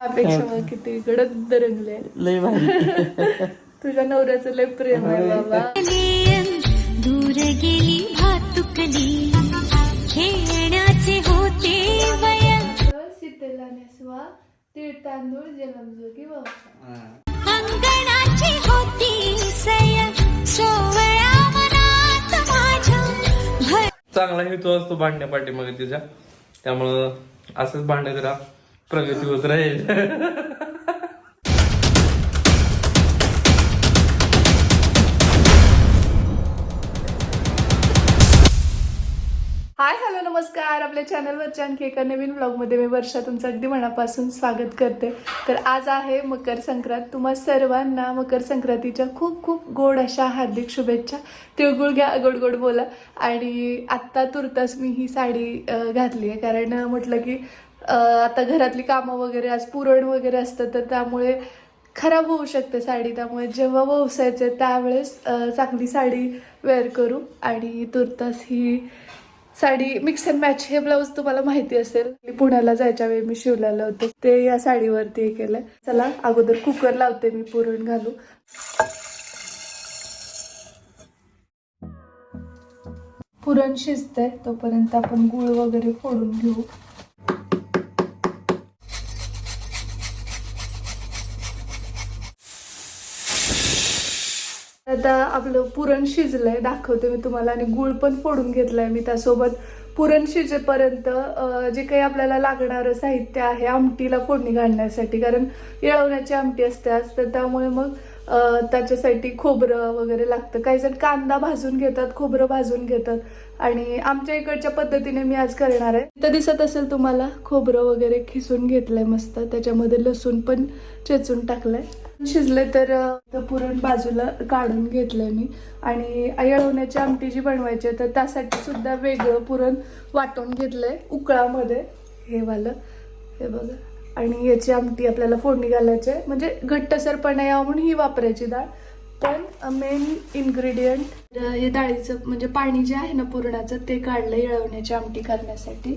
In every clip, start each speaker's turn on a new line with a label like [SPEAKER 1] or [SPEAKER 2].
[SPEAKER 1] अपेक्षा किती गडद रंगले
[SPEAKER 2] लय भारी.
[SPEAKER 1] तुझ्या नवऱ्याचं लय प्रेम आहे बाबा.
[SPEAKER 3] दूर गेली भातुकली खेळण्याचे होते वय
[SPEAKER 1] सीतेला नेसवा तीळ तांदूळ जलमजोगी वंशा
[SPEAKER 3] अंगणाची होती सय सोवळा मनात माझ्या भर
[SPEAKER 2] चांगला हेतू असतो भांडण्या पाठीमागे तिच्या त्यामुळं असंच भांडण जरा प्रगती होत राहील.
[SPEAKER 1] हाय हॅलो नमस्कार. आपल्या चॅनलवरच्या आणखी एका नवीन ब्लॉगमध्ये मी वर्षा तुमचं अगदी मनापासून स्वागत करते. तर आज आहे मकर संक्रांत. तुम्हा सर्वांना मकर संक्रांतीच्या खूप खूप गोड अशा हार्दिक शुभेच्छा. तिळगुळ घ्या गोड गोड बोला. आणि आत्ता तुर्तास मी ही साडी घातली आहे कारण म्हटलं की आता घरातली कामं वगैरे आज पुरण वगैरे असतं तर त्यामुळे खराब होऊ शकते साडी. त्यामुळे जेव्हा वसायचे त्यावेळेस चांगली साडी वेअर करू. आणि तुर्तास ही साडी मिक्स अँड मॅच हे ब्लाऊज तुम्हाला माहिती असेल. मी पुण्याला जायच्या वेळी मी शिवलेलं होतं. ते या साडीवरती हे केलं चला अगोदर कुकर लावते मी पुरण घालू. पुरण शिजतंय. तोपर्यंत आपण गुळ वगैरे फोडून घेऊ. आता आपलं पुरण शिजलंय दाखवते मी तुम्हाला आणि गुळ पण फोडून घेतलाय मी त्यासोबत. पुरण शिजेपर्यंत जे काही आपल्याला लागणारं साहित्य आहे आमटीला फोडणी घालण्यासाठी कारण येळवण्याची आमटी असते आज तर त्यामुळे मग त्याच्यासाठी खोबरं वगैरे लागतं. काही जण कांदा भाजून घेतात खोबरं भाजून घेतात आणि आमच्या इकडच्या पद्धतीने मी आज करणार आहे. तर दिसत असेल तुम्हाला खोबरं वगैरे खिसून घेतलंय मस्त त्याच्यामध्ये लसूण पण चेचून टाकलंय. शिजले तर पुरण बाजूला काढून घेतलंय मी. आणि येळवण्याची आमटी जी बनवायची आहे तर त्यासाठी सुद्धा वेगळं पुरण वाटून घेतलंय उकळामध्ये. हे वालं हे बघा. आणि याची आमटी आपल्याला फोडणी घालायची आहे. म्हणजे घट्टसरपणा यावं म्हणून ही वापरायची डाळ. पण मेन इन्ग्रेडियंट हे डाळीचं म्हणजे पाणी जे आहे ना पुरणाचं ते काढलं येळवण्याची आमटी करण्यासाठी.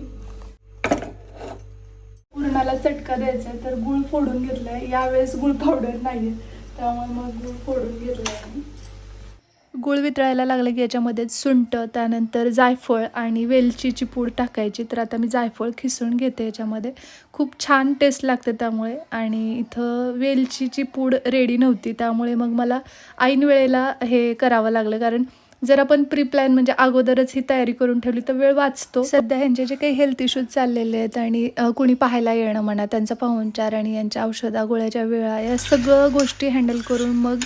[SPEAKER 1] पुरणाला चटका द्यायचा आहे तर गुळ फोडून घेतलाय. यावेळेस गुळ पावडर नाहीये. त्यामुळे मग गुळ फोडून घेतलाय गुळ वितळायला लागलं की याच्यामध्ये सुंट त्यानंतर जायफळ आणि वेलचीची पूड टाकायची. तर आता मी जायफळ खिसून घेते याच्यामध्ये. खूप छान टेस्ट लागते त्यामुळे. आणि इथं वेलचीची पूड रेडी नव्हती. त्यामुळे मग मला ऐन वेळेला हे करावं लागलं. कारण जर आपण प्री प्लॅन म्हणजे अगोदरच ही तयारी करून ठेवली तर वेळ वाचतो. सध्या ह्यांचे जे काही हेल्थ इश्यूज चाललेले आहेत आणि कुणी पाहायला येणं म्हणा त्यांचा पाहुणचार आणि यांच्या औषधा गोळ्याच्या वेळा या सगळं गोष्टी हँडल करून मग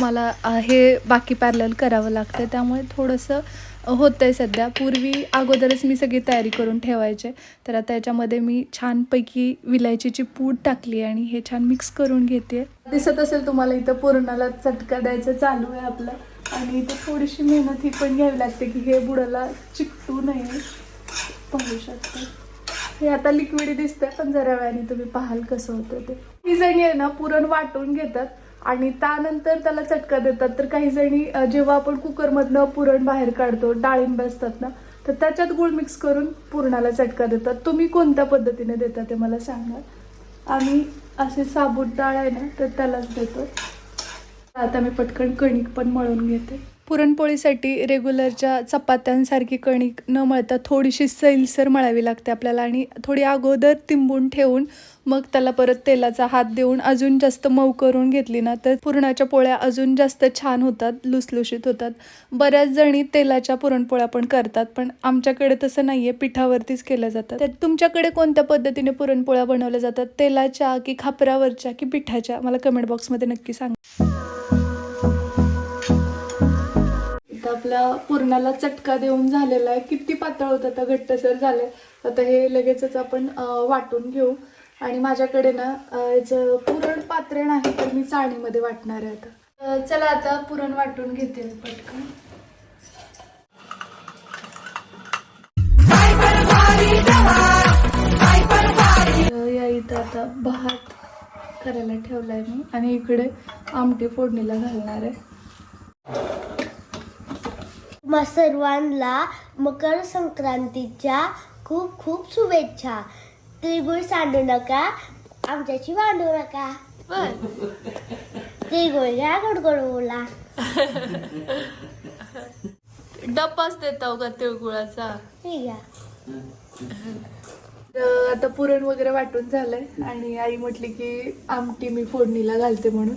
[SPEAKER 1] मला हे बाकी पॅरल करावं लागतं त्यामुळे थोडंसं होतं आहे सध्या. पूर्वी अगोदरच मी सगळी तयारी करून ठेवायचे. तर आता याच्यामध्ये मी छानपैकी विलायचीची पूड टाकली आणि हे छान मिक्स करून घेते दिसत असेल तुम्हाला इथं पूर्णाला चटका द्यायचं चालू आहे आपलं. आणि इथे थोडीशी मेहनत ही पण घ्यावी लागते की हे बुडाला चिकटू नये. पाहू शकता. हे आता लिक्विड दिसतंय पण जरा वेळाने तुम्ही पाहाल कसं होतं ते. काही जणी आहे ना पुरण वाटून घेतात आणि त्यानंतर त्याला चटका देतात. तर काही जणी जेव्हा आपण कुकरमधनं पुरण बाहेर काढतो डाळिंब असतात ना तर त्याच्यात गुळ मिक्स करून पुरणाला चटका देतात. तुम्ही कोणत्या पद्धतीने देता ते मला सांगा. आम्ही असे साबूत डाळ आहे ना तर त्यालाच देतो. आता मी पटकन कणिक पण मळून घेते. पुरणपोळीसाठी रेग्युलरच्या चपात्यांसारखी कणिक न मळता थोडीशी सैलसर मळावी लागते आपल्याला आणि थोडी अगोदर तिंबून ठेवून मग त्याला परत तेलाचा हात देऊन अजून जास्त मऊ करून घेतली ना तर पुरणाच्या पोळ्या अजून जास्त छान होतात लुसलुशीत होतात. बऱ्याच जणी तेलाच्या पुरणपोळ्या पण करतात पण आमच्याकडे तसं नाही आहे पिठावरतीच केल्या जातात. तर तुमच्याकडे कोणत्या पद्धतीने पुरणपोळ्या बनवल्या जातात? तेलाच्या की खापरावरच्या की पिठाच्या? मला कमेंट बॉक्समध्ये नक्की सांगा. आता आपल्या पुरणाला चटका देऊन झालेला आहे. किती पातळ होतं आता घट्टसर झालंय. आता हे लगेचच आपण वाटून घेऊ. आणि माझ्याकडे ना याचं पुरण पात्र नाही तर मी चाळणीमध्ये वाटणार आहे आता. चला आता पुरण वाटून घेते मी पटकन. या इथं आता भात करायला ठेवलाय मी. आणि इकडे आमटी फोडणीला घालणार आहे.
[SPEAKER 4] सर्वांना मकर संक्रांतीच्या खूप खूप शुभेच्छा. तिळगुळ सांडू नका आमच्याशी भांडू नका.
[SPEAKER 1] बर
[SPEAKER 4] ते गोळ्या गोड गोड बोला
[SPEAKER 1] डब्बाच देता का तिळगुळाचा
[SPEAKER 4] ठीक आहे
[SPEAKER 1] तर आता पुरण वगैरे वाटून झालंय आणि आई म्हटली की आमटी मी फोडणीला घालते म्हणून.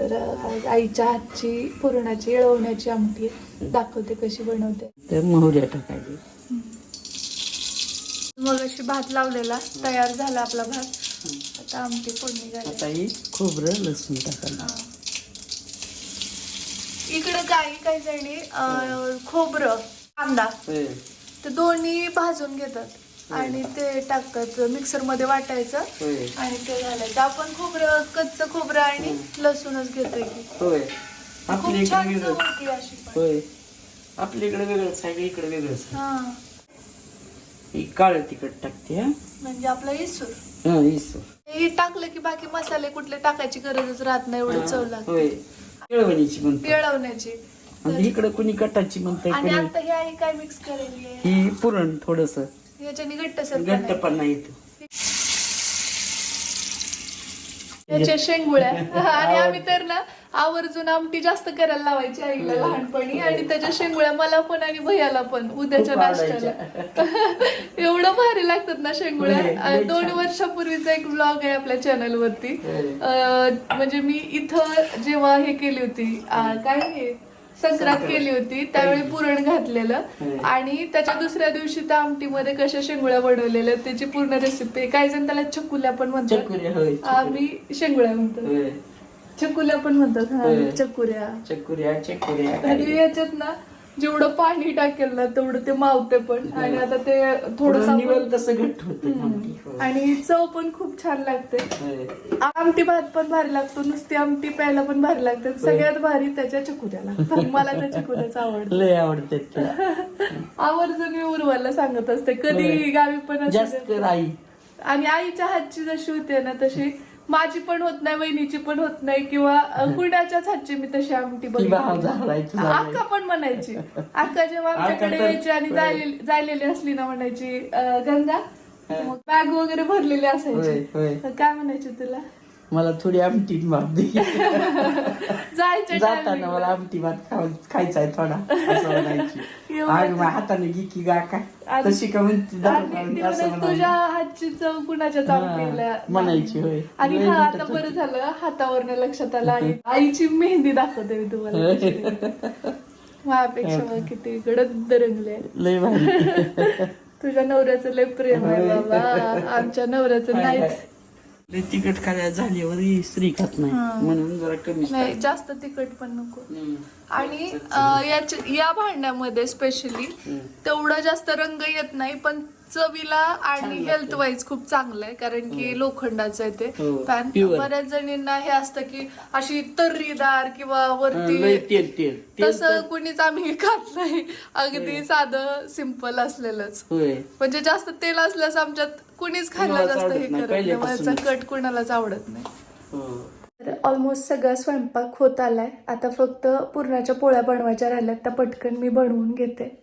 [SPEAKER 1] तर आज आईच्या हातची पुरणाची येळवण्याची आमटी. दाखवते कशी बनवते.
[SPEAKER 5] तर मोहऱ्या टाकायची.
[SPEAKER 1] मग अशी भात लावलेला तयार झाला आपला भात. आता आमटी फोडणी
[SPEAKER 5] आता
[SPEAKER 1] झाली
[SPEAKER 5] ही खोबरं लसूण टाकायचं
[SPEAKER 1] इकडे काही काही जणी अं, खोबरं कांदा. ते दोन्ही भाजून घेतात. आणि ते टाकतात मिक्सरमध्ये वाटायचं
[SPEAKER 5] होय.
[SPEAKER 1] आणि ते घालायचं. आपण खोबरं कच्चं खोबरं आणि लसूणच घेतोय की.
[SPEAKER 5] होय. आपल्या
[SPEAKER 1] खूप
[SPEAKER 5] इकडे
[SPEAKER 1] छान चव
[SPEAKER 5] वेगळं.
[SPEAKER 1] होती अशी पण.
[SPEAKER 5] होय. आपल्या इकडे वेगळंच आहे इकडे वेगळंच आहे
[SPEAKER 1] हा.
[SPEAKER 5] ही काळं तिखट टाकते हा?
[SPEAKER 1] म्हणजे आपलं इसूर.
[SPEAKER 5] हा इसो
[SPEAKER 1] हे टाकलं की बाकी मसाले कुठले टाकायची गरजच राहत नाही एवढं चव लागते.
[SPEAKER 5] होय. केळवणीची
[SPEAKER 1] पिळवण्याची.
[SPEAKER 5] आणि इकडे कुणी कटाची म्हणते
[SPEAKER 1] आणि
[SPEAKER 5] कुणी?
[SPEAKER 1] आता हे आई काय मिक्स करेली
[SPEAKER 5] ही पुरण थोडस.
[SPEAKER 1] याच्याने घट्ट सर
[SPEAKER 5] घट्टपणा येतो
[SPEAKER 1] शेंगुळ्या. आणि आम्ही तर ना आवर्जून आमटी जास्त करायला लावायची आईला लहानपणी. आणि त्याच्या शेंगुळ्या मला पण आणि भैयाला पण उद्याच्या नाश्त्याला. एवढं भारी लागतात ना शेंगुळ्या. अं, दोन. वर्षापूर्वीचा एक ब्लॉग आहे आपल्या चॅनल वरती.
[SPEAKER 5] होय.
[SPEAKER 1] अं, म्हणजे मी इथं जेव्हा हे केली होती काय हे संक्रांत केली होती त्यावेळी पुरण घातलेलं. आणि त्याच्या दुसऱ्या दिवशी त्या आमटीमध्ये कशा शेंगुळ्या बनवलेल्या त्याची पूर्ण रेसिपी काही जण त्याला चकुल्या पण म्हणतात.
[SPEAKER 5] होय
[SPEAKER 1] आम्ही शेंगुळ्या म्हणतो. चकुल्या पण म्हणतात हा. चकुऱ्या.
[SPEAKER 5] चकुऱ्या चकुऱ्या.
[SPEAKER 1] याच्यात ना जेवढं पाणी टाकेल ना तेवढं ते मावते पण. आणि आता ते थोडस
[SPEAKER 5] तसं घट्ट होत
[SPEAKER 1] आणि चव पण खूप छान लागते. आमटी भात पण भारी लागतो नुसती आमटी प्यायला पण भारी लागते. सगळ्यात भारी त्याच्या चकुऱ्या लागतात मला त्या चकुऱ्याच आवडतं.
[SPEAKER 5] त्या.
[SPEAKER 1] आवर्जून मी उर्वाला सांगत असते कधी. गावी पण आणि आईच्या हातची जशी होते ना तशी. माझी पण होत नाही वहिनीची पण होत नाही किंवा कुणाच्याच हातची मी तशी आमटी बघितली अक्का पण म्हणायची. अक्का जेव्हा आमच्याकडे यायची आणि जायले- जायलेली असली ना म्हणायची गंगा मग बॅग वगैरे भरलेली असायची. काय म्हणायची तुला?
[SPEAKER 5] मला थोडी आमटी भात दे. जाताना मला. आमटी भात खायचा आहे थोडा असं म्हणायची.
[SPEAKER 1] एवढं
[SPEAKER 5] आग माझ्या हाताने घे की गा काय.
[SPEAKER 1] आणि-
[SPEAKER 5] तशी का म्हणते
[SPEAKER 1] आणि तुझ्या. हातची चव कुणाच्याच
[SPEAKER 5] हा,
[SPEAKER 1] आमटीला
[SPEAKER 5] म्हणायची, होय.
[SPEAKER 1] आणि हा आता. बरं झालं हातावरनं लक्षात आलं आई आईची मेहंदी दाखवते मी तुम्हाला. माझ्यापेक्षा मग किती गडद रंगले.
[SPEAKER 5] लय भारी.
[SPEAKER 1] तुझ्या नवऱ्याचं लय प्रेम आहे बाबा. आमच्या नवऱ्याचं नाहीच.
[SPEAKER 5] लय तिखट खाल्या झाल्यावर ही स्त्री खात नाही. म्हणून जरा कमी
[SPEAKER 1] नाही जास्त तिखट पण नको. आणि याच्या या भांड्यामध्ये स्पेशली तेवढा जास्त रंग येत नाही पण चवीला आणि हेल्थ वाईज खूप चांगलं आहे कारण की लोखंडाचं आहे ते.
[SPEAKER 5] हो,
[SPEAKER 1] पॅन
[SPEAKER 5] pure.
[SPEAKER 1] बऱ्याच जणींना हे असतं की अशी तर्रीदार किंवा
[SPEAKER 5] लय
[SPEAKER 1] वरती
[SPEAKER 5] तेल तेल. तेल
[SPEAKER 1] तसं कुणीच आम्ही खात नाही. अगदी साधं सिंपल असलेलंच.
[SPEAKER 5] होय.
[SPEAKER 1] म्हणजे जास्त तेल असल्यास आमच्यात कुणीच खायला
[SPEAKER 5] कुणालाच
[SPEAKER 1] जास्त हे
[SPEAKER 5] नाही,
[SPEAKER 1] करत नाही.
[SPEAKER 5] पहिल्यापासूनच.
[SPEAKER 1] वरचा कट कुणालाच आवडत नाही.
[SPEAKER 5] हो.
[SPEAKER 1] तर ऑलमोस्ट सगळा स्वयंपाक होत आलाय. आता फक्त पुरणाच्या पोळ्या बनवायच्या राहिल्यात त्या पटकन मी बनवून घेते.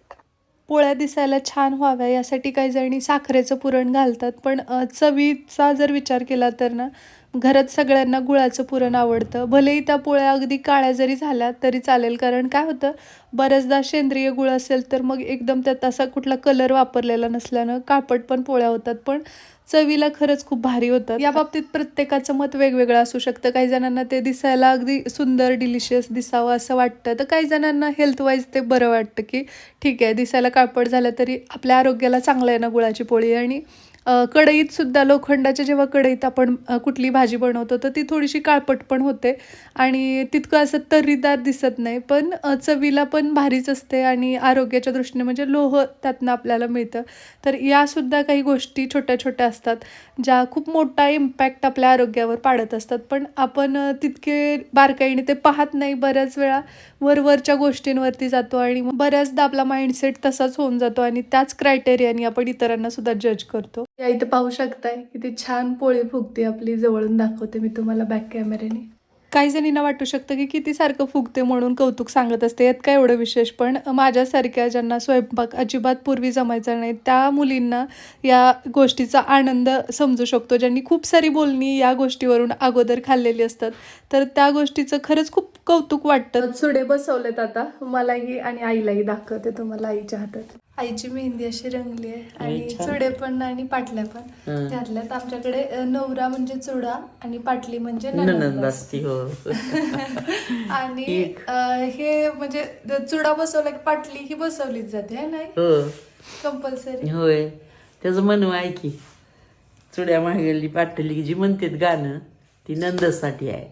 [SPEAKER 1] पोळ्या दिसायला छान व्हाव्या यासाठी काही जणी साखरेचं पुरण घालतात. पण चवीचा जर विचार केला तर ना घरात सगळ्यांना गुळाचं पुरण आवडतं. भलेही त्या पोळ्या अगदी काळ्या जरी झाल्या तरी चालेल. कारण काय होतं बऱ्याचदा सेंद्रिय गुळ असेल तर मग एकदम त्यात असा कुठला कलर वापरलेला नसल्यानं काळपट पण पोळ्या होतात. पण चवीला खरंच खूप भारी होतात. या बाबतीत प्रत्येकाचं मत वेगवेगळं असू शकतं. काही जणांना ते दिसायला अगदी सुंदर डिलिशियस दिसावं असं वाटतं. तर काही जणांना हेल्थ वाईज ते बरं वाटतं की ठीक आहे दिसायला काळपट झालं तरी आपल्या आरोग्याला चांगलं आहे ना गुळाची पोळी. आणि कढईत सुद्धा लोखंडाच्या जेव्हा कढईत आपण कुठली भाजी बनवतो तर ती थोडीशी काळपट पण होते. आणि तितकं असं तर्रीदार दिसत नाही पण चवीला पण भारीच असते आणि आरोग्याच्या दृष्टीने म्हणजे लोह त्यातनं आपल्याला मिळतं. तर यासुद्धा काही गोष्टी छोट्या छोट्या असतात ज्या खूप मोठा इम्पॅक्ट आपल्या आरोग्यावर पाडत असतात. पण आपण तितके बारकाईने ते पाहत नाही बऱ्याच वेळा वरवरच्या गोष्टींवरती जातो आणि मग बऱ्याचदा आपला माइंडसेट तसाच होऊन जातो आणि त्याच क्रायटेरियाने आपण इतरांना सुद्धा जज करतो. या इथं पाहू शकताय किती छान पोळी फुगते आपली जवळून दाखवते मी तुम्हाला बॅक कॅमेऱ्याने काही जणींना वाटू शकतं की किती सारखं फुगते म्हणून कौतुक सांगत असते यात काय एवढं विशेष? पण माझ्यासारख्या ज्यांना स्वयंपाक अजिबात पूर्वी जमायचा नाही त्या मुलींना या गोष्टीचा आनंद समजू शकतो. ज्यांनी खूप सारी बोलणी या गोष्टीवरून अगोदर खाल्लेली असतात तर त्या गोष्टीचं खरंच खूप कौतुक वाटतं. चुडे बसवलेत आता. मलाही आणि आईलाही दाखवते तुम्हाला आईच्या हातात. आईची मेहंदी अशी रंगली आहे आणि चुडे पण आणि पाटल्या पण. घातल्यात आमच्याकडे नवरा म्हणजे चुडा आणि पाटली म्हणजे
[SPEAKER 5] हो.
[SPEAKER 1] आणि हे म्हणजे चुडा बसवला की पाटली ही बसवलीच जाते है नाही?
[SPEAKER 5] हो.
[SPEAKER 1] कंपल्सरी
[SPEAKER 5] होय. त्याचं म्हणू आहे की चुड्या मागेली पाठली जी म्हणतात गाणं ती नंदसाठी आहे.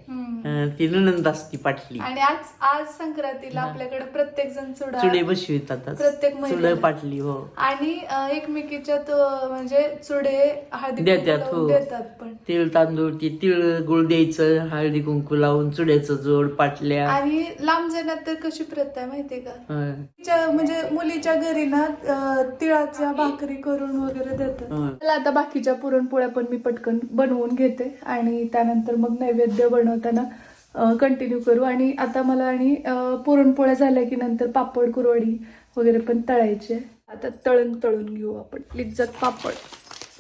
[SPEAKER 5] अं, ती ननंद असती पाटली.
[SPEAKER 1] आणि आज आज संक्रांतीला आपल्याकडे प्रत्येक जण चुडा
[SPEAKER 5] चुडे बसवितातच.
[SPEAKER 1] प्रत्येक
[SPEAKER 5] चुड. पाटली हो.
[SPEAKER 1] आणि अ, एकमेकीच्या तो म्हणजे चुडे हळदी कुंकू
[SPEAKER 5] देतात
[SPEAKER 1] लावून
[SPEAKER 5] हो.
[SPEAKER 1] देतात पण.
[SPEAKER 5] तिळ तांदूळ ती तिळ गुळ द्यायचं हळदी कुंकू लावून चुड्याचं जोड पाटल्या.
[SPEAKER 1] आणि लांब जाण्यात तर कशी प्रथा आहे माहितीये का?
[SPEAKER 5] हं.
[SPEAKER 1] तिच्या म्हणजे मुलीच्या घरी ना अ, तिळाच्या भाकरी करून वगैरे देतात.
[SPEAKER 5] हं.
[SPEAKER 1] आता बाकीच्या पुरणपोळ्या पण मी पटकन बनवून घेते आणि त्यानंतर मग नैवेद्य बनवताना कंटिन्यू करू. आणि आता मला आणि पुरणपोळ्या झाल्या की नंतर पापड कुरवडी वगैरे पण तळायची आहे. आता तळण तळून घेऊ आपण. लिज्जत पापड.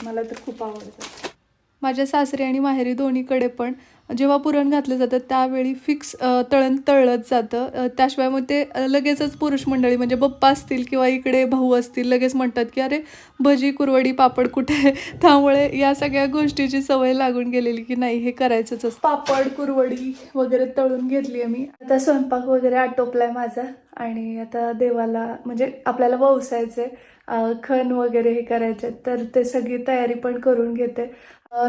[SPEAKER 1] मला तर खूप आवडतं माझ्या सासरी आणि माहेरी दोन्हीकडे पण जेव्हा पुरण घातलं जातं त्यावेळी फिक्स तळण तळलंच जातं. त्याशिवाय मग ते लगेचच पुरुष मंडळी म्हणजे बप्पा असतील किंवा इकडे भाऊ असतील लगेच म्हणतात की अरे भजी कुरवडी पापड कुठे आहे?" त्यामुळे या सगळ्या गोष्टीची सवय लागून गेलेली की नाही हे करायचंच असतं. पापड कुरवडी वगैरे तळून घेतली आहे मी आता स्वयंपाक वगैरे आटोपलाय माझा आणि आता देवाला म्हणजे आपल्याला ववसायचंय. आहे खण वगैरे हे करायचे तर ते सगळी तयारी पण करून घेते.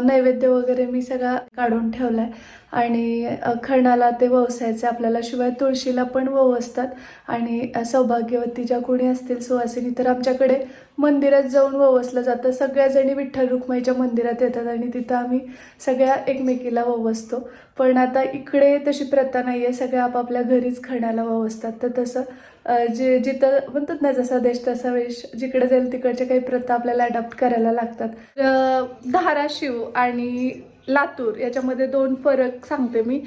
[SPEAKER 1] नैवेद्य वगैरे मी सगळा काढून ठेवलाय. आणि खणाला ते वसायचं आपल्याला शिवाय तुळशीला पण ववसतात. आणि सौभाग्यवती ज्या कोणी असतील सुवासिनी तर आमच्याकडे मंदिरात जाऊन ववसलं जातं. सगळ्या जणी विठ्ठल रुक्माईच्या मंदिरात येतात आणि तिथं आम्ही सगळ्या एकमेकीला ववसतो. पण आता इकडे तशी प्रथा नाही आहे सगळ्या आपापल्या घरीच खणाला ववसतात. तर तसं जे जिथं म्हणतात ना जसा देश तसा वेश जिकडे जाईल तिकडच्या काही प्रथा आपल्याला अडॉप्ट करायला लागतात. धाराशिव धाराशिव आणि लातूर याच्यामध्ये दोन फरक सांगते मी.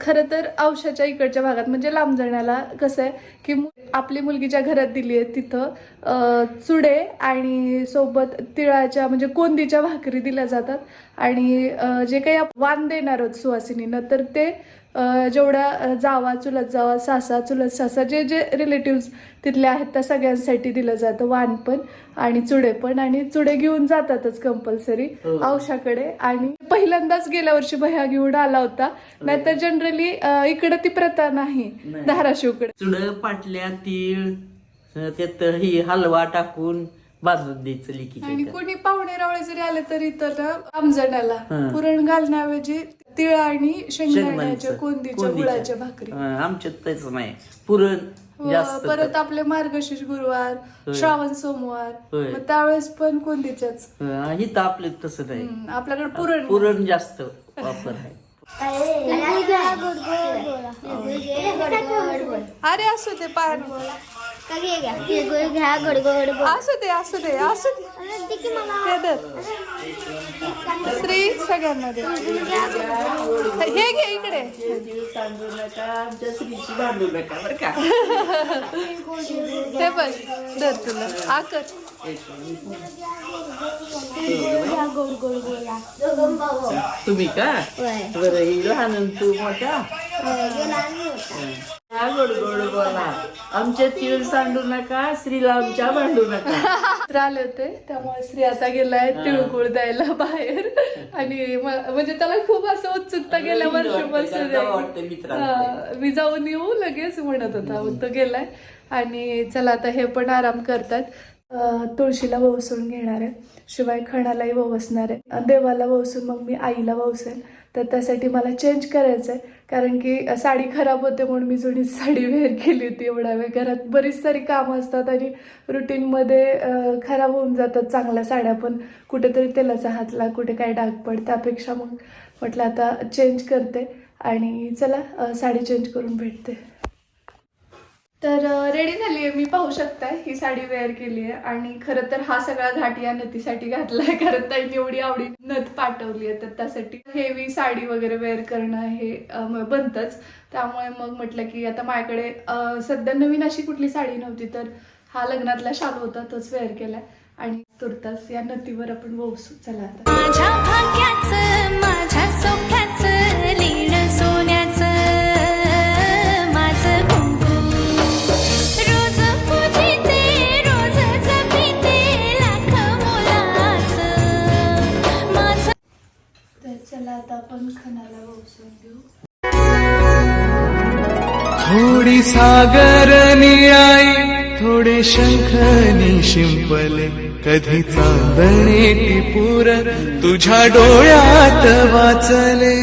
[SPEAKER 1] खरं तर औषधाच्या इकडच्या भागात म्हणजे लांब जाण्याला कसं आहे की आपली मुलगी ज्या घरात दिली आहे तिथं चुडे आणि सोबत तिळाच्या म्हणजे कोंदीच्या भाकरी दिल्या जातात. आणि जे काही वान देणार आहोत सुवासिनीनं तर ते जेवढ्या जावा चुलत जावा सासा चुलत सासा जे जे रिलेटिव्स तिथले आहेत त्या सगळ्यांसाठी दिलं जातं. वाण पण आणि चुडे पण आणि चुडे घेऊन जातातच कंपल्सरी औषाकडे आणि पहिल्यांदाच गेल्या वर्षी भया घेऊन आला होता. नाहीतर जनरली इकडे ती प्रथा नाही. धाराशिवकडे.
[SPEAKER 5] चुड पाटल्या तीळ त्यात ही हलवा टाकून बांधून द्यायचं
[SPEAKER 1] आणि कोणी पाहुणे रावळे जरी आले तरी तर आमजणाला
[SPEAKER 5] हं.
[SPEAKER 1] पुरण घालण्याऐवजी तिळ आणि शेंगदाण्याच्या
[SPEAKER 5] शेंगदाण्याचं,
[SPEAKER 1] कोंदीच्या. गुळाच्या भाकरी.
[SPEAKER 5] अं, आमच्यात त्याच नाही. पुरण
[SPEAKER 1] व
[SPEAKER 5] जास्त
[SPEAKER 1] परत आपले मार्गशीर्ष गुरुवार
[SPEAKER 5] होय.
[SPEAKER 1] श्रावण सोमवार
[SPEAKER 5] होय.
[SPEAKER 1] मग त्यावेळेस पण कोंदीच्याच
[SPEAKER 5] अं, इथं आपलं तसं नाही.
[SPEAKER 1] हम्म, आपल्याकडे पुरण
[SPEAKER 5] पुरण जास्त वापर आहे.
[SPEAKER 1] अरे असू दे पाय
[SPEAKER 4] घ्या. गोड गोड
[SPEAKER 1] असू दे असू दे असू दे. ते. श्री सगळ्यांना दे हे घे इकडे. बघ तुला. आकर
[SPEAKER 5] तुम्ही का. बरं ही लहान तू मोठा?
[SPEAKER 4] गेला आणि होता.
[SPEAKER 5] हा, गोड गोड बोला. आमच्या तीळ सांडू नका श्रीला आमच्या भांडू नका.
[SPEAKER 1] तर आले होते त्यामुळे श्री आता गेलाय तिळगुळ द्यायला बाहेर. आणि म- म्हणजे त्याला खूप असं उत्सुकता गेल्या वर्षापासून
[SPEAKER 5] जावं वाटतं मित्रांकडे.
[SPEAKER 1] हा, मी जाऊन येऊ लगेच म्हणत होता मग तो गेलाय. आणि चला आता हे पण आराम करतात. तुळशीला ववसून घेणार आहे. शिवाय खणालाही ववसणार आहे. देवाला ववसून मग मी आईला ववसेल तर त्यासाठी मला चेंज करायचं आहे कारण की साडी खराब होते म्हणून मी जुनी साडी वेअर केली होती एवढा वेळ. घरात बरीच सारी कामं असतात आणि रुटीनमध्ये खराब होऊन जातात चांगल्या साड्या. पण कुठेतरी तेलाचा हातला कुठे काय डाग पड त्यापेक्षा मग म्हटलं आता चेंज करते. आणि चला साडी चेंज करून भेटते. तर रेडी झाली आहे. मी पाहू शकताय ही साडी वेअर केली आहे. आणि खरं तर हा सगळा घाट या नथीसाठी घातलाय कारण त्यांनी एवढी आवडी नथ पाठवली आहे. तर त्यासाठी हेवी साडी वगैरे वेअर करणं हे बनतच बनतंच. त्यामुळे मग म्हटलं की आता माझ्याकडे सध्या नवीन अशी कुठली साडी नव्हती तर हा लग्नातला शाल होता तोच वेअर केलाय. आणि तुर्तास या नथीवर आपण बसू चला आता.
[SPEAKER 6] थोडी सागरनी आई थोडे शंखनी शिंपले कधी चांदणे टिपूर तुझ्या डोळ्यात वाचले.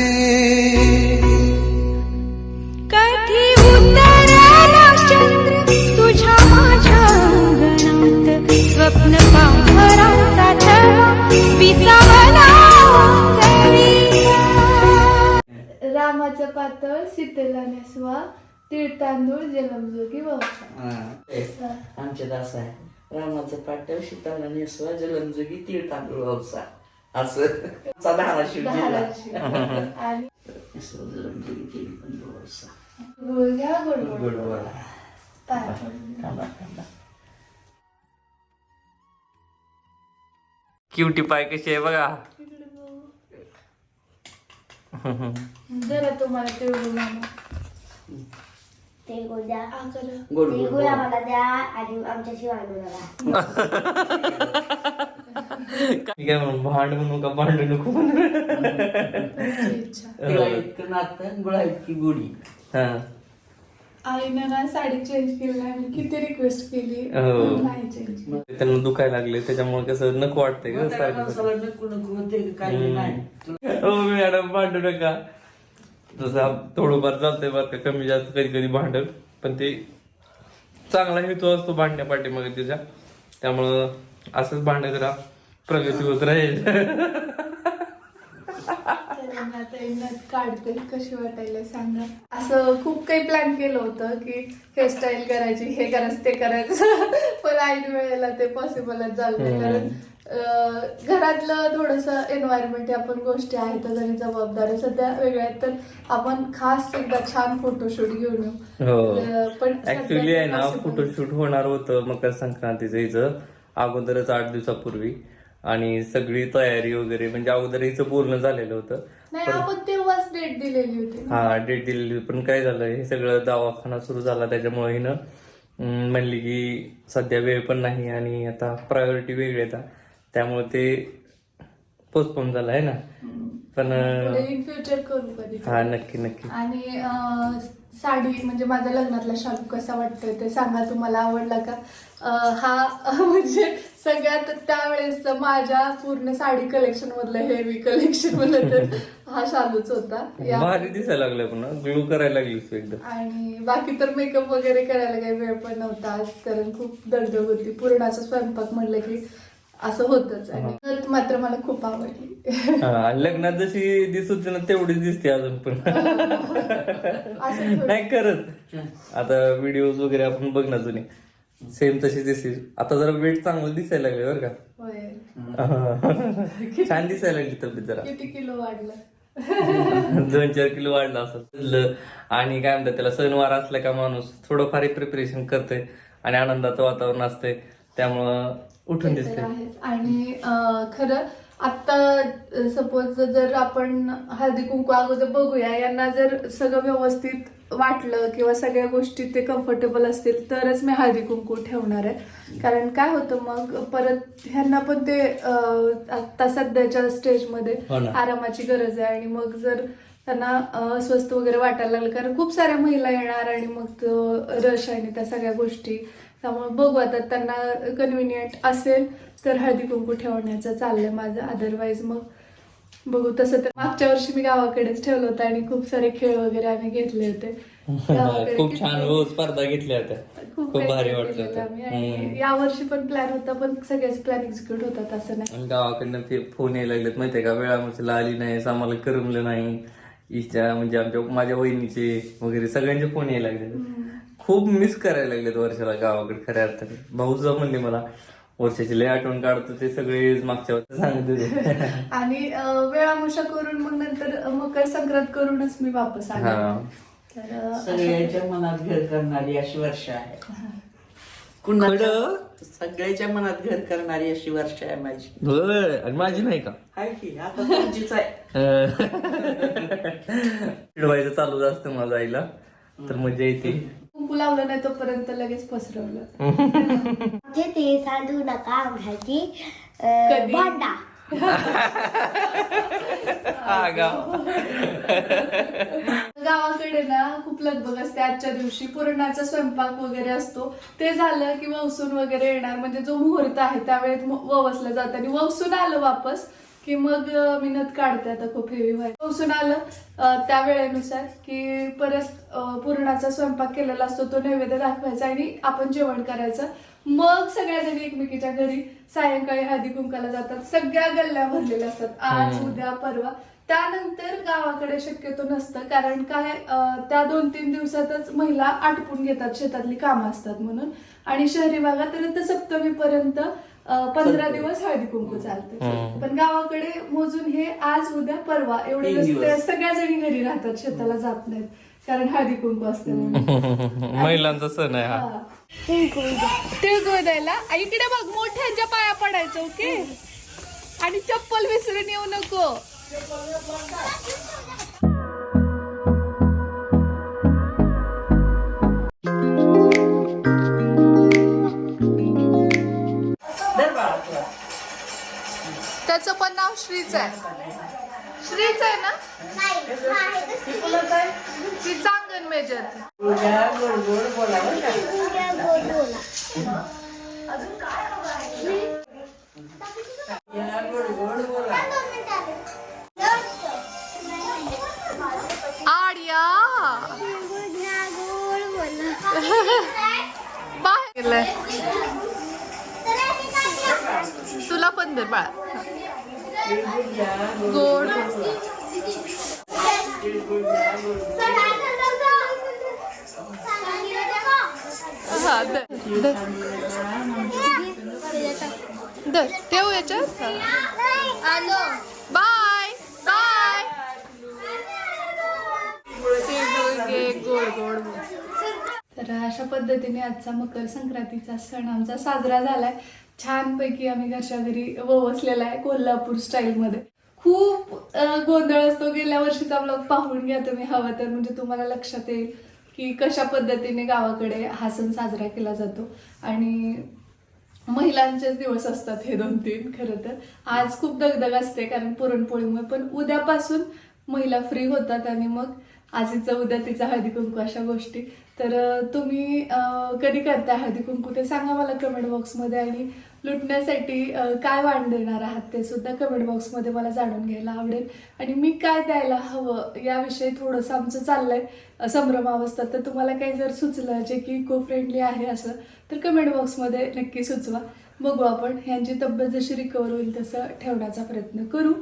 [SPEAKER 3] कधी उतराला चंद्र तुझ्या माझ्या अंगणात स्वप्न पांघराचा थवा.
[SPEAKER 1] रामाचं पातळ सीतेला नेसवा तीळ तांदूळ जलमजोगी वंसा
[SPEAKER 5] हा. आमच्या दास आहे. रामाचं पाट्याव सीताला नेसवा जलमजोगी तीळ तांदूळ वावसा. असं. धाराशिव.
[SPEAKER 1] आणि
[SPEAKER 5] नेसवा जलमजोगी तीळ तांदूळ वावसा
[SPEAKER 1] गुळ घ्या गोड.
[SPEAKER 5] थांबा थांबा.
[SPEAKER 2] क्युटी पाय कशी आहे बघू.
[SPEAKER 1] जरा तुम्हाला तेवढं मामा
[SPEAKER 4] ते गोड द्या.
[SPEAKER 1] आ करा.
[SPEAKER 5] गोड
[SPEAKER 4] ते
[SPEAKER 5] गोड
[SPEAKER 4] गोड
[SPEAKER 5] गोड.
[SPEAKER 4] आम्हाला द्या आणि आमच्याशी भांडू नका.
[SPEAKER 2] मी काय म्हणू भांड म्हणू का भांडू नको?
[SPEAKER 5] इतकं नातं गुळा इतकी गोडी.
[SPEAKER 2] हा.
[SPEAKER 1] आईनं ना साडी चेंज केली आणि किती रिक्वेस्ट केली.
[SPEAKER 2] हो.
[SPEAKER 1] पण नाही केली.
[SPEAKER 2] त्यांना दुखायला लागले त्याच्यामुळे कसं नको वाटतंय ग सारखं.
[SPEAKER 5] माणसाला नको नको होते काही नाही.
[SPEAKER 2] हो मॅडम भांडू नका. जसं थोडंफार चालतंय बरं का कमी जास्त कधी कधी भांडल पण ते चांगला हेतू असतो भांडण्या पाठीमागे त्याच्या त्यामुळं असंच भांडत राहा प्रगती होत राहील.
[SPEAKER 1] काढते कशी वाटायला सांगा. असं खूप काही प्लॅन केलं होतं की हेअरस्टाईल करायची हे करायचं ते करायचं. पण ऐन वेळेला ते पॉसिबलच झालं कारण घरातलं थोडस एन्व्हायरमेंट या पण गोष्टी आहेत आणि जबाबदारी सध्या वेगळ्या आहेत तर आपण खास एकदा छान फोटोशूट घेऊन येऊ.
[SPEAKER 2] हो.
[SPEAKER 1] पण
[SPEAKER 2] ऍक्च्युली आहे ना फोटोशूट होणार होतं मकर संक्रांतीचं हिचं. अगोदरच आठ दिवसापूर्वी. आणि सगळी तयारी वगैरे म्हणजे अगोदर हिचं बोलणं झालेलं होतं.
[SPEAKER 1] नाही आपण तेव्हाच डेट दिलेली होती.
[SPEAKER 2] हा डेट दिलेली. पण काय झालं हे सगळं दवाखाना सुरू झाला त्याच्यामुळे हिनं म्हणली की सध्या वेळ पण नाही आणि आता प्रायोरिटी वेगळी येतात त्यामुळे ते पोस्टपोन झालं आहे ना? पण
[SPEAKER 1] इन फ्युचर करू कधी
[SPEAKER 2] हा नक्की नक्की.
[SPEAKER 1] आणि अं, साडी म्हणजे माझ्या लग्नातला शालू कसा वाटतोय ते सांगा तुम्हाला आवडला का? अं, हा म्हणजे सगळ्यात त्यावेळेस माझ्या पूर्ण साडी कलेक्शन मधलं हेवी कलेक्शन म्हणलं तर हा शालूच होता. या.
[SPEAKER 2] भारी दिसायला लागलं पुन्हा ग्लू करायला लागली तू एकदम.
[SPEAKER 1] आणि बाकी तर मेकअप वगैरे करायला काही वेळ पण नव्हता आज कारण खूप दगदग होती. पूर्णाचा स्वयंपाक म्हणलं की असं होतच आणि नथ मात्र मला खूप आवडली.
[SPEAKER 2] हा, लग्नात जशी दिसत होती ना तेवढीच दिसते अजून पण.
[SPEAKER 1] असं थोडं-
[SPEAKER 2] नाही करत आता व्हिडिओज वगैरे आपण बघ ना जुने. सेम तशी दिसते. आता जरा वेट चांगलं दिसायला लागले बरं का.
[SPEAKER 1] होय.
[SPEAKER 2] छान दिसायला लागली तब्येत जरा.
[SPEAKER 1] किती किलो वाढलं?
[SPEAKER 2] दोन चार किलो वाढला असं. आणि काय म्हणतात त्याला सणवार असला का माणूस थोडंफार प्रिपरेशन करते आणि आनंदाचं वातावरण असते त्यामुळं उठून दिसते.
[SPEAKER 1] आणि खरं आता सपोज जर आपण हळदी कुंकू अगोदर बघूया यांना जर सगळं व्यवस्थित वाटलं किंवा सगळ्या गोष्टी ते कम्फर्टेबल असतील तरच मी हळदी कुंकू ठेवणार आहे कारण काय होतं मग परत ह्यांना पण ते आता सध्याच्या स्टेजमध्ये
[SPEAKER 2] हो.
[SPEAKER 1] आरामाची गरज आहे आणि मग जर त्यांना अस्वस्थ वगैरे वाटायला लागलं कारण खूप साऱ्या महिला येणार आणि मग रश आणि त्या सगळ्या गोष्टी त्यामुळे बघू आता त्यांना कन्व्हिनियंट असेल तर हळदी कुंकू ठेवण्याचं चाललंय माझं. अदरवाईज मग बघू. तसं तर मागच्या वर्षी मी गावाकडेच ठेवलं होतं आणि खूप सारे खेळ वगैरे आम्ही घेतले होते.
[SPEAKER 2] खूप छान. हो स्पर्धा घेतल्या होत्या.
[SPEAKER 1] खूप
[SPEAKER 2] भारी वाटलं
[SPEAKER 1] आम्ही. या वर्षी पण प्लॅन होता पण सगळ्याच प्लॅन एक्झिक्यूट होतात असं नाही.
[SPEAKER 2] गावाकडनं फोन यायला लागलेत. माहितीये का? वेळामध्ये आली नाही आम्हाला करमलं नाही. हिच्या म्हणजे आमच्या माझ्या वहिनीचे वगैरे सगळ्यांचे फोन यायला लागले खूप मिस करायला लागलेत वर्षाला गावाकडे खऱ्या अर्थाने. भाऊ सुद्धा म्हणले मला वर्षाची लय आठवण काढतो ते सगळे मागच्या वर्षी सांगत होते.
[SPEAKER 1] आणि अं, वेळामुषा करून मग नंतर मकर संक्रांत करूनच मी वापस आले.
[SPEAKER 2] हा.
[SPEAKER 1] तर अं,
[SPEAKER 5] सगळ्यांच्या मनात घर करणारी अशी वर्षा आहे.
[SPEAKER 2] खरं?
[SPEAKER 5] सगळ्याच्या मनात घर करणारी अशी वर्षा आहे माझी.
[SPEAKER 2] होय आणि माझी नाही का?
[SPEAKER 5] आहे की आता तुमचीच आहे.
[SPEAKER 2] चिडवायचं चालूच असतं माझ्या आईला. तर मजा येते.
[SPEAKER 1] कुंकू लावलं नाही तोपर्यंत लगेच पसरवलं.
[SPEAKER 4] जे ते सांडू नका आमच्याची अं,
[SPEAKER 1] कधी?
[SPEAKER 4] भांडा.
[SPEAKER 1] गावाकडे ना खूप लगबग असते आजच्या दिवशी. पुरणाचा स्वयंपाक वगैरे असतो. ते झालं की ववसून वगैरे येणार. म्हणजे जो मुहूर्त आहे त्यावेळेत म- ववसलं जातं. आणि ववसून आलं वापस की मग अं, मी नथ काढते आता खूप हेवी व्हायचं ववसून आलं त्या वेळेनुसार की परत पुरणाचा स्वयंपाक केलेला असतो तो नैवेद्य दाखवायचा आणि आपण जेवण करायचं. मग सगळ्या जणी एकमेकीच्या घरी सायंकाळी हळदी कुंकाला जातात सगळ्या गल्ल्या भरलेल्या असतात आज उद्या परवा. त्यानंतर गावाकडे शक्यतो नसतं कारण काय त्या दोन तीन दिवसातच महिला आटपून घेतात शेतातली कामं असतात म्हणून. आणि शहरी भागात रथसप्तमीपर्यंत अं, पंधरा दिवस हळदी कुंकू चालते पण गावाकडे मोजून हे आज उद्या परवा एवढे
[SPEAKER 5] दिवस.
[SPEAKER 1] सगळ्या जणी घरी राहतात शेताला जात नाहीत. कारण हळदी कुंकू असते
[SPEAKER 2] महिलांचा सण आहे हा.
[SPEAKER 1] तिळगुळ द्यायला. इकडे बघ मोठ्यांच्या पाया पडायचं ओके? आणि चप्पल विसरून येऊ नको. नाव श्रीच आहे. श्रीच आहे ना? ती चांगण मेजर
[SPEAKER 4] आडिया.
[SPEAKER 1] बाहेर तुला पण दे बाळा. गोड. हा दर. दर. दर. ठेवू याच्यात?
[SPEAKER 4] आलो
[SPEAKER 1] बाय. बाय. गोड गोड तर अशा पद्धतीने आजचा मकर संक्रांतीचा सण आमचा साजरा झालाय. छानपैकी आम्ही घरच्या घरी वसलेला आहे कोल्हापूर स्टाईलमध्ये. खूप गोंधळ असतो. गेल्या वर्षीचा ब्लॉग पाहून घ्या तुम्ही. हवा तर म्हणजे तुम्हाला लक्षात येईल की कशा पद्धतीने गावाकडे हा सण साजरा केला जातो. आणि महिलांचेच दिवस असतात हे दोन तीन खरं तर. आज खूप दगदग असते कारण पुरणपोळीमुळे पण उद्यापासून महिला फ्री होतात आणि मग आजीचं उद्या तिचा हळदी कुंकू अशा गोष्टी. तर तुम्ही कधी करता हळदी कुंकू? ते सांगा मला कमेंट बॉक्समध्ये आणि लुटण्यासाठी काय वाण देणार आहात ते सुद्धा कमेंट बॉक्समध्ये मला जाणून घ्यायला आवडेल. आणि मी काय द्यायला हवं याविषयी थोडंसं आमचं चाललं आहे संभ्रमावस्था तर तुम्हाला काही जर सुचलं जे की इको फ्रेंडली आहे असं तर कमेंट बॉक्समध्ये नक्की सुचवा. बघू आपण ह्यांची तब्येत जशी रिकवर होईल तसं ठेवण्याचा प्रयत्न करू.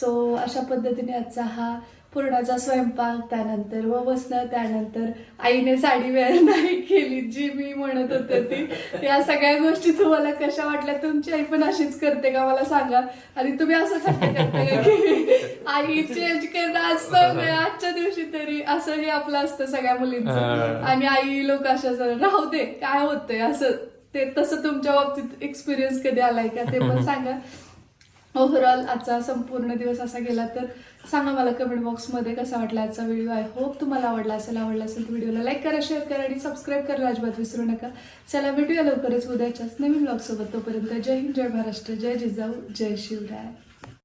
[SPEAKER 1] सो अशा पद्धतीने आजचा हा पुरणाचा स्वयंपाक त्यानंतर व बसणं त्यानंतर आईने साडी वेअर नाही केली जी मी म्हणत होते ती. या सगळ्या गोष्टी तुम्हाला कशा वाटल्या तुमची आई पण अशीच करते का? मला सांगा. आणि तुम्ही हट्ट करता का की आई चेंज करणं असतं आजच्या दिवशी तरी असंही आपलं असतं सगळ्या मुलींचं. आणि आई लोक अशा जरा, राहू दे काय होतंय? असं. ते तसं तुमच्या बाबतीत एक्सपिरियन्स कधी आलाय का? ते पण सांगा. ओव्हरऑल आजचा संपूर्ण दिवस असा गेला तर सांगा मला कमेंट बॉक्समध्ये कसा वाटला आजचा व्हिडिओ आय होप तुम्हाला आवडला असेल आवडला असेल तर व्हिडिओला लाईक करा शेअर करा आणि सबस्क्राईब करा. अजिबात विसरू नका. चला भेटूया लवकरच उद्याच्याच नवीन ब्लॉगसोबत तोपर्यंत जय हिंद जय महाराष्ट्र जय जिजाऊ जय शिवराय.